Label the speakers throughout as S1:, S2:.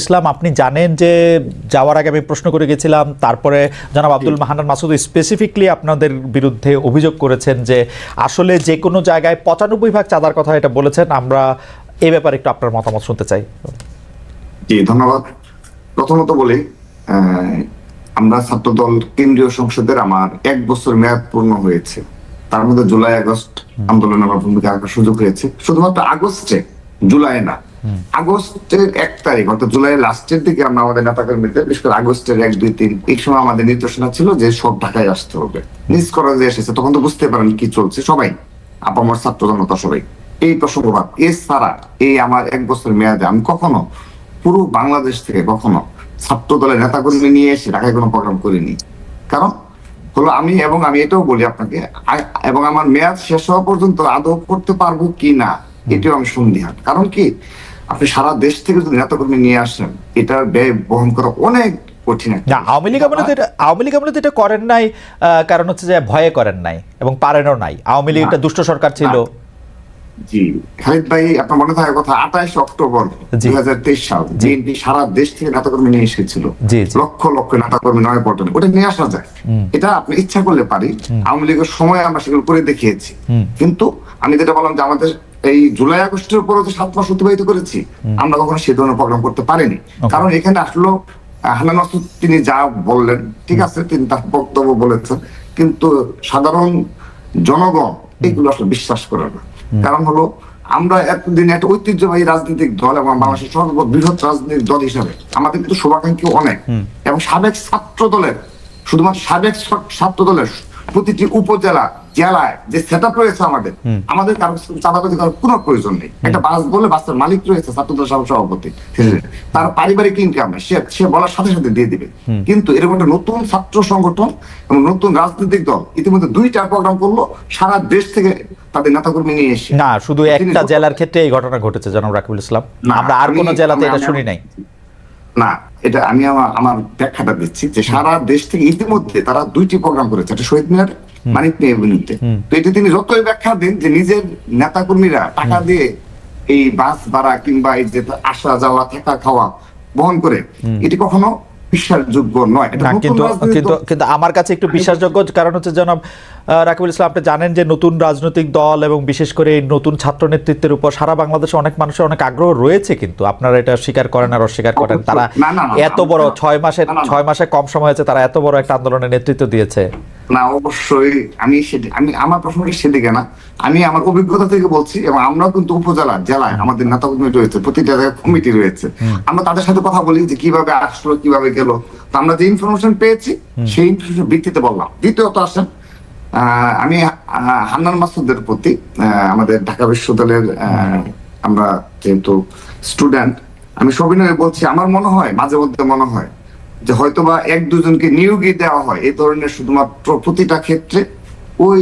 S1: ইসলাম আপনি জানেন যে যাওয়ার আগে আমি প্রশ্ন করে গেছিলাম তারপরে জনাব আব্দুল মাহানান মাসুদ স্পেসিফিকলি আপনাদের বিরুদ্ধে অভিযোগ করেছেন যে আসলে যে কোনো জায়গায় পঁচানব্বই ভাগ চাঁদার কথা এটা বলেছেন আমরা এ ব্যাপারে একটু আপনার মতামত শুনতে চাই।
S2: জি ধন্যবাদ। প্রথমত বলি আমরা ছাত্রদল কেন্দ্রীয় সংসদের আমার এক বছর মেয়াদ পূর্ণ হয়েছে। তার মধ্যে জুলাই আগস্ট আন্দোলনে আমার ভূমিকা রাখার সুযোগ হয়েছে। শুধুমাত্র আগস্টে জুলাই না আগস্টের এক তারিখ, অর্থাৎ জুলাই লাস্টের দিকে আমরা আমাদের নেতা কর্মীদের বিশেষ করে আগস্টের এক, দুই, তিন, এই সময় আমাদের নির্দেশনা ছিল যে সব ঢাকায় আসতে হবে। নিজ করা যে এসেছে, তখন তো বুঝতে পারেন কি চলছে সবাই আপামর ছাত্র জনতা সবাই। এই প্রসঙ্গবাদ, এছাড়া এই আমার এক বছর মেয়াদে আমি কখনো পুরো বাংলাদেশ থেকে কখনো ছাত্র দলের নেতাকর্মী নিয়ে এসে ঢাকায় কোনো প্রোগ্রাম করিনি। কারণ হলো আমি এবং আমি এটাও বলি আপনাকে এবং আমার মেয়াদ শেষ হওয়া পর্যন্ত আদৌ করতে পারব কি না, এটাও আমি সন্দিহান। কারণ কি? আপনি সারা দেশ থেকে যদি নেতাকর্মী নিয়ে আসেন এটার ব্যয় বহন করা অনেক কঠিন
S1: না আওয়ামী লীগ তো আওয়ামী লীগ তো এটা করেন নাই কারণ হচ্ছে যে ভয়ে করেন নাই এবং পারেনও নাই। আওয়ামী লীগ একটা দুষ্ট সরকার ছিল।
S2: জি। খালিদ ভাই আপনার মনে থাকার কথা আঠাশ অক্টোবর
S1: জি।
S2: দুই হাজার তেইশ সাল বিএনপি সারা দেশ থেকে নেতাকর্মী নিয়ে এসেছিল।
S1: জি, জি।
S2: লক্ষ লক্ষ নেতাকর্মী নয় পটনে ওটা নিয়ে আসা যায়। এটা আপনি ইচ্ছা করলে পারি। আওয়ামী লীগের সময় আমরা সেগুলো করে দেখিয়েছি। কিন্তু আমি যেটা বললাম যে আমাদের এই জুলাই আগস্টের উপরে যে সাত মাস অতিবাহিত করেছি আমরা কখনো সে ধরনের প্রোগ্রাম করতে পারিনি। কারণ এখানে আসলো মাসুদ তিনি যা বললেন ঠিক আছে তিনি তার বক্তব্য বলেছেন। কিন্তু সাধারণ জনগণ এগুলো আসলে বিশ্বাস করে না। কারণ হলো আমরা এতদিন একটা ঐতিহ্যবাহী রাজনৈতিক দল এবং বাংলাদেশের সর্ববৃহৎ রাজনৈতিক দল হিসাবে আমাদের কিন্তু শুভাকাঙ্ক্ষী অনেক। এবং সাবেক ছাত্র দলের শুধুমাত্র সাবেক ছাত্র দলের প্রতিটি উপজেলা জেলায় যে সেট আপ রয়েছে আমাদের আমাদের কারও চাঁদাবাজি করার কোনো প্রয়োজন নেই। একটা বাস বলে বাসের মালিক রয়েছে ছাত্র দল সভাপতি তার পারিবারিক ইনকাম সে সে বলার সাথে সাথে দিয়ে দিবে। কিন্তু এরকম একটা নতুন ছাত্র সংগঠন এবং নতুন রাজনৈতিক দল ইতিমধ্যে দুইটা প্রোগ্রাম করল সারা দেশ থেকে তাদের নেতাকর্মী নিয়ে এসে।
S1: না শুধু একটা জেলার ক্ষেত্রে এই ঘটনা ঘটেছে জনাব রাকিবুল ইসলাম। আমরা আর কোনো জেলাতে এটা শুনি নাই।
S2: না এটা আমি আমার আমার ব্যাখ্যাটা দিচ্ছি যে সারা দেশ থেকে ইতিমধ্যে তারা দুইটি প্রোগ্রাম করেছে একটা শহীদ মিনার মানিক মেয়ের বিরুদ্ধে তো এটা তিনি যতই ব্যাখ্যা দেন যে নিজের নেতাকর্মীরা টাকা দিয়ে এই বাস ভাড়া কিংবা এই যে আসা যাওয়া থাকা খাওয়া বহন করে এটি কখনো বিশ্বাসযোগ্য নয়।
S1: না কিন্তু কিন্তু কিন্তু আমার কাছে একটু বিশ্বাসযোগ্য কারণ হচ্ছে জনাব রাকিবুল ইসলাম আপনি জানেন যে নতুন রাজনৈতিক দল এবং বিশেষ করে এই নতুন ছাত্র নেতৃত্বের উপর সারা বাংলাদেশে অনেক মানুষের অনেক আগ্রহ রয়েছে কিন্তু। আপনারা এটা স্বীকার করেন আর অস্বীকার করেন। তারা এত বড় ছয় মাসের। ছয় মাসে কম সময় হয়েছে তারা এত বড় একটা আন্দোলনের নেতৃত্ব দিয়েছে।
S2: না অবশ্যই আমি আমি আমার প্রশ্নটা সেদিকে না। আমি আমার অভিজ্ঞতা থেকে বলছি এবং আমরাও কিন্তু উপজেলা জেলায় আমাদের নেতা কর্মী রয়েছে প্রতিটা জায়গায় কমিটি রয়েছে। আমরা তাদের সাথে কথা বলি যে কীভাবে আসলো কীভাবে গেল। তো আমরা যে ইনফরমেশন পেয়েছি সেই ইনফরমেশন ভিত্তিতে বললাম। দ্বিতীয়ত আসেন আহ, আমি হান্নান মাসুদের প্রতি আহ, আমাদের ঢাকা বিশ্ববিদ্যালয়ের আহ, আমরা যেহেতু স্টুডেন্ট আমি সবিনয় বলছি আমার মনে হয় মাঝে মধ্যে মনে হয় যে হয়তোবা এক দুজনকে নিয়োগই দেওয়া হয়, এই ধরনের শুধুমাত্র প্রতিটা ক্ষেত্রে ওই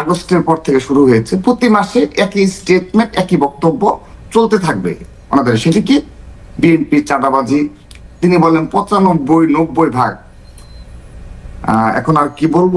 S2: আগস্টের পর থেকে শুরু হয়েছে। প্রতি মাসে একই স্টেটমেন্ট একই বক্তব্য চলতে থাকবে ওনাদের সেটি কি? বিএনপি চাঁদাবাজি, তিনি বলেন পঁচানব্বই, নব্বই ভাগ। এখন আর কি বলব?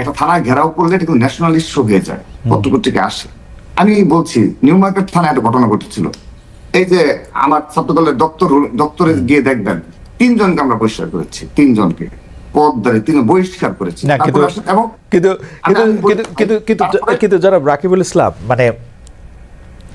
S2: একটা থানা ঘেরাও করলে এটা কিন্তু ন্যাশনাল ইস্যু হয়ে যায় পত্রপত্রিকা আসে। আমি বলছি নিউ মার্কেট থানায় একটা ঘটনা ঘটেছিল। এই যে আমার ছাত্র দলের দপ্তর দপ্তরে গিয়ে দেখবেন তিনজনকে আমরা বহিষ্কার করেছি তিনজনকে। পদদারে তিনি বহিষ্কার করেছি। এবং
S1: কিন্তু যারা রাকিবুল ইসলাম মানে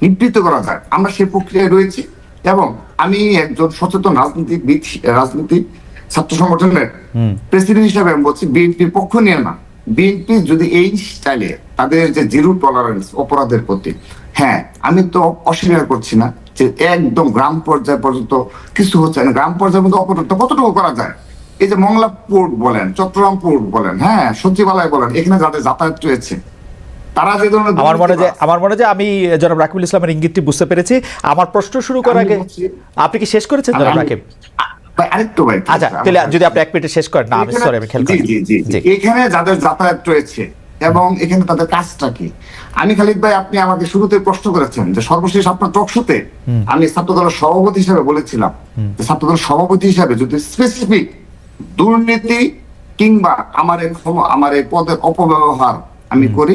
S2: নিবৃত্ত করা যায়। আমরা সেই প্রক্রিয়ায় রয়েছি এবং আমি একজন সচেতন রাজনীতিবিদ রাজনীতি ছাত্র সংগঠনের প্রেসিডেন্ট হিসাবে আমি বলছি বিএনপির পক্ষ নিয়ে না। বিএনপি যদি এই স্টাইলে তাদের যে জিরো টলারেন্স অপরাধের প্রতি হ্যাঁ আমি তো অস্বীকার করছি না যে একদম গ্রাম পর্যায় পর্যন্ত কিছু হচ্ছে না। গ্রাম পর্যায়ের মধ্যে অপরাধ কতটুকু করা যায়? এই যে মংলা পোর্ট বলেন চট্টগ্রাম পোর্ট বলেন হ্যাঁ সচিবালয় বলেন এখানে যাদের যাতায়াত রয়েছে তারা যে ধরনের
S1: আমার মনে যে আমার মনে যে আমি জনাব রাকিবুল ইসলামের ইঙ্গিতটি বুঝতে পেরেছি। আমার প্রশ্ন শুরু করার আগে আপনি কি শেষ করেছেন জনাব রাকিব?
S2: আরেকটু ভাই
S1: আচ্ছা তাহলে যদি আপনি এক মিনিটে শেষ করেন। না আমি সরি আমি খেয়াল
S2: জি, জি, জি, জি। এখানে যাদের যাতায়াত রয়েছে এবং এখানে তাদের কাজটা কি? আমি খালিদ ভাই আপনি আমাকে শুরুতে প্রশ্ন করেছেন যে সর্বশেষ আপনার টকশোতে আমি ছাত্রদলের সভাপতি হিসেবে বলেছিলাম যে ছাত্রদলের সভাপতি হিসেবে যদি স্পেসিফিক দুর্নীতি কিংবা আমার আমার এই পদের অপব্যবহার আমি করি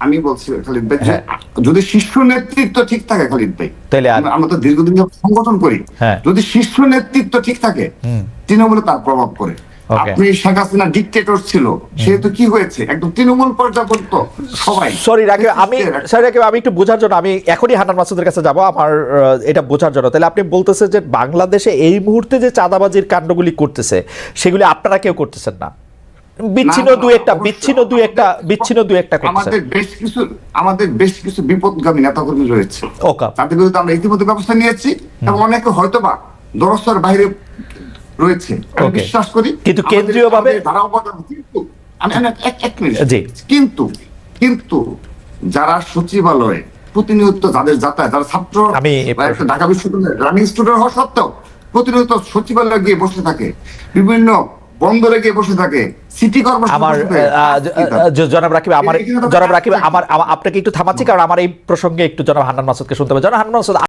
S2: আমি বলছি খালিদ ভাই যে যদি শীর্ষ নেতৃত্ব ঠিক থাকে খালিদ ভাই
S1: তাহলে
S2: আমরা- তো দীর্ঘদিন সংগঠন করি।
S1: হ্যাঁ।
S2: যদি শীর্ষ নেতৃত্ব ঠিক থাকে তৃণমূলে তার প্রভাব পড়ে। আপনি শেখ হাসিনা ডিকটেটর ছিল সেহেতু কি হয়েছে? একদম তৃণমূল সবাই।
S1: সরি রাকিব আমি সরি রাকিব আমি একটু বোঝার জন্য আমি এখনই হান্নান মাসুদের কাছে যাব আমার এটা বোঝার জন্য। তাহলে আপনি বলতেছেন যে বাংলাদেশে এই মুহূর্তে যে চাঁদাবাজির কাণ্ডগুলি করতেছে সেগুলি আপনারা কেউ করতেছেন না। বিচ্ছিন্ন
S2: না,
S1: একটা বিচ্ছিন্ন দু একটা বিচ্ছিন্ন দু একটা করতেছে
S2: আমাদের বেশ কিছু আমাদের বেশ কিছু বিপদগামী নেতাকর্মী রয়েছে।
S1: ওকে।
S2: তাদের বিরুদ্ধে আমরা ইতিমধ্যে ব্যবস্থা নিয়েছি এবং অনেকে হয়তোবা দরস্তর বাইরে রয়েছে। আমি বিশ্বাস করি
S1: কিন্তু কেন্দ্রীয়ভাবে-
S2: ধারা অবদান- কিন্তু আমি এক- মিনিট। কিন্তু কিন্তু যারা সচিবালয়ে প্রতিনিয়ত যাদের যাতায়াত যারা ছাত্র
S1: আমি
S2: একটা ঢাকা বিশ্ববিদ্যালয়ের রানিং স্টুডেন্ট হওয়া সত্ত্বেও প্রতিনিয়ত সচিবালয়ে গিয়ে বসে থাকে। বিভিন্ন বন্দরে গিয়ে বসে থাকে। সিটি
S1: আমার জনাব রাকিব আমার জনাব রাকিব আমার আপনাকে একটু থামাচ্ছি কারণ আমার এই প্রসঙ্গে একটু জনাব হান্নান মাসুদকে শুনতে হবে। জনাব হান্নান মাসুদ